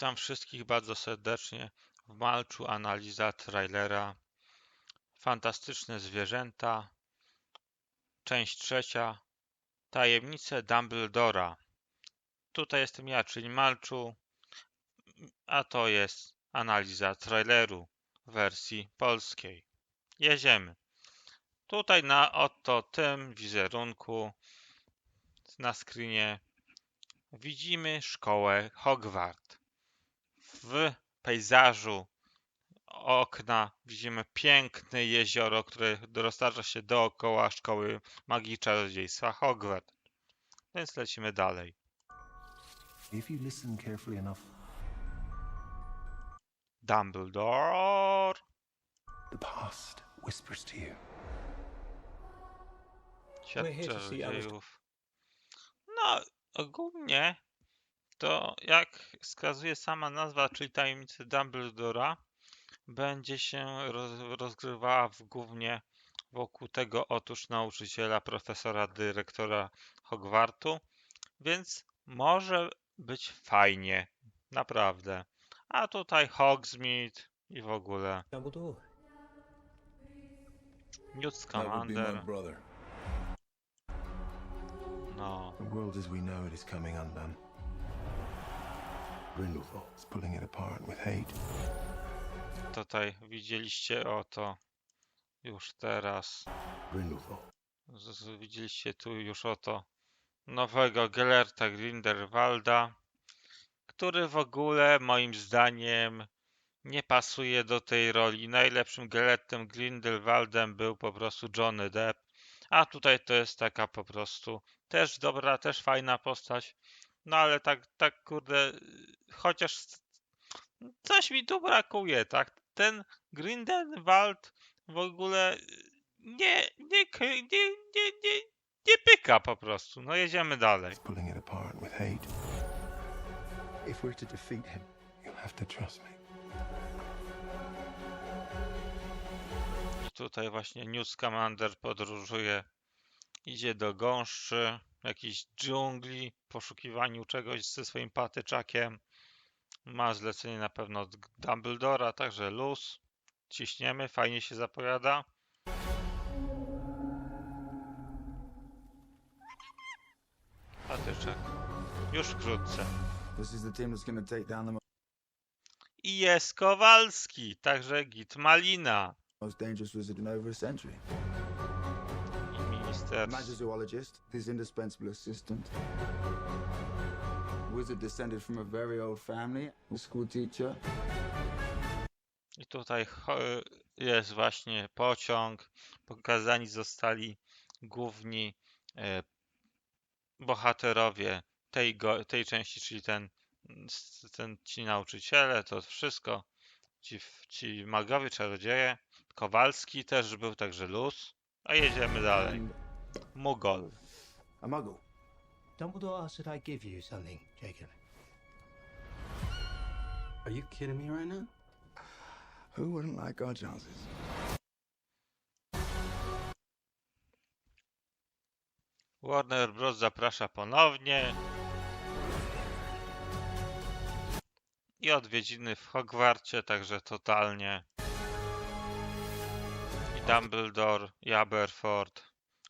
Witam wszystkich bardzo serdecznie w Malczu analiza trailera Fantastyczne zwierzęta część trzecia Tajemnice Dumbledora Tutaj jestem ja, czyli Malczu a to jest analiza traileru wersji polskiej. Jedziemy. Tutaj na oto tym wizerunku na screenie widzimy szkołę Hogwart. W pejzażu okna widzimy piękne jezioro, które roztacza się dookoła szkoły magii i czarodziejstwa Hogwart. Więc lecimy dalej. If you listen carefully enough, Dumbledore. the past whispers to you. Świat czarodziejów. No, ogólnie to jak wskazuje sama nazwa, czyli tajemnice Dumbledora, będzie się roz, rozgrywała w głównie wokół tego otóż nauczyciela, profesora, dyrektora Hogwartu, więc może być fajnie, naprawdę. A tutaj Hogsmeade i w ogóle. Newt Scamander, no. The world as we know it is coming undone. Grindelwald is pulling it apart with hate. Tutaj widzieliście oto już teraz. Grindelwald. Z, z, widzieliście tu już oto nowego Gellerta Grindelwalda, który w ogóle moim zdaniem nie pasuje do tej roli. Najlepszym Gellertem Grindelwaldem był po prostu Johnny Depp, a tutaj to jest taka po prostu też dobra, też fajna postać. No ale tak, tak kurde, chociaż coś mi tu brakuje, tak? Ten Grindelwald w ogóle nie, nie, nie, nie, nie, nie pyka po prostu. No jedziemy dalej. He's pulling it apart with hate. If we're to defeat him, you'll have to trust me. I tutaj właśnie Newt Scamander podróżuje, idzie do gąszczy, jakiejś dżungli, w poszukiwaniu czegoś ze swoim patyczakiem. Ma zlecenie na pewno od Dumbledora, także luz. Ciśniemy, fajnie się zapowiada. Patyczek. Już wkrótce. I jest Kowalski, także Git Malina i minister. Wizard descended from a very old family, a school teacher. I tutaj jest właśnie pociąg. Pokazani zostali główni e, bohaterowie tej, tej części, czyli ten, ten, ci nauczyciele, to wszystko. Ci, ci magowie, czarodzieje. Kowalski też był, także luz. A jedziemy dalej. Mugol. a muggle. Dumbledore asked I give you something, Jacob. Are you kidding me right now? Who wouldn't like our chances? Warner Bros. zaprasza ponownie. I odwiedziny w Hogwarcie, także totalnie. I Dumbledore, i Aberford.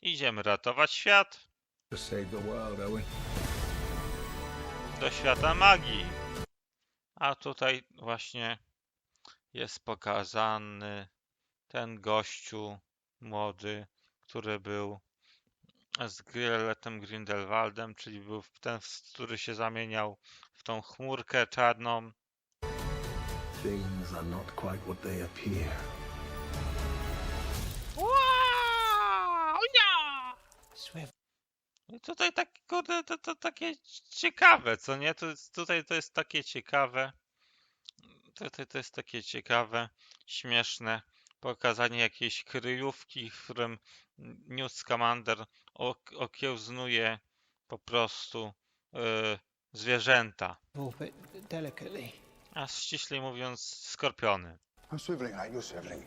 Idziemy ratować świat To save the world, are we? do świata magii. A tutaj właśnie jest pokazany ten gościu młody, który był z Gilletem Grindelwaldem, czyli był ten, który się zamieniał w tą chmurkę czarną. Things are not quite what they appear. Swift. I tutaj tak, kurde, to, to takie ciekawe, co nie? To tutaj to jest takie ciekawe. Tutaj to jest takie ciekawe, śmieszne pokazanie jakiejś kryjówki, w którym Newt Scamander ok- okiełznuje po prostu y, zwierzęta, a ściślej mówiąc skorpiony. I'm swiveling swiveling.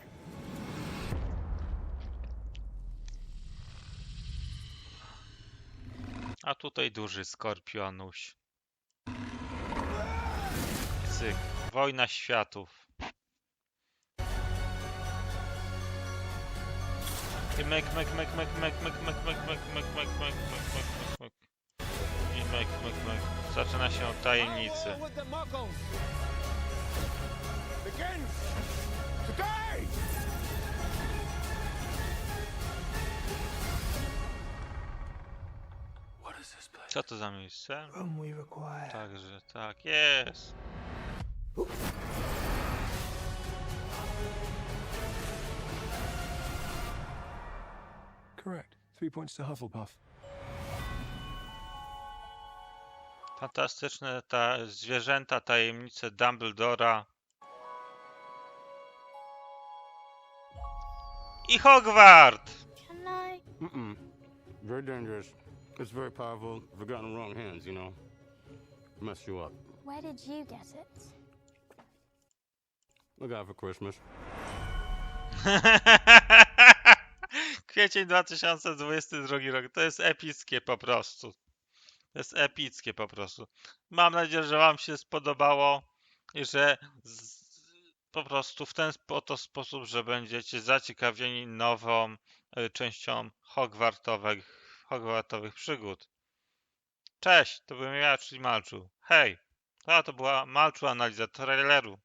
A tutaj duży skorpionuś. Cyk. Wojna światów. I mek, mek, mek, mek, mek, mek, mek, mek, mek, mek, mek, mek, mek, mek, mek, mek. I mek, mek, mek. Zaczyna się od tajemnicy. Co to za miejsce? Room we require. Także tak jest. Correct. Three points to Hufflepuff. Fantastyczne ta zwierzęta, tajemnice Dumbledora. I Hogwart! Can I? Mm-mm. Very dangerous. It's very powerful. If it got in the wrong hands, you know, mess you up. Where did you get it? Look out for Christmas. Kwiecień 2022 rok. To jest epickie po prostu. To jest epickie po prostu. Mam nadzieję, że Wam się spodobało i że z, po prostu w ten oto sposób, że będziecie zaciekawieni nową y, częścią Hogwartowych, Hogwartowych przygód. Cześć, to byłem ja, czyli Malczu. Hej, a to była Malczu analiza traileru.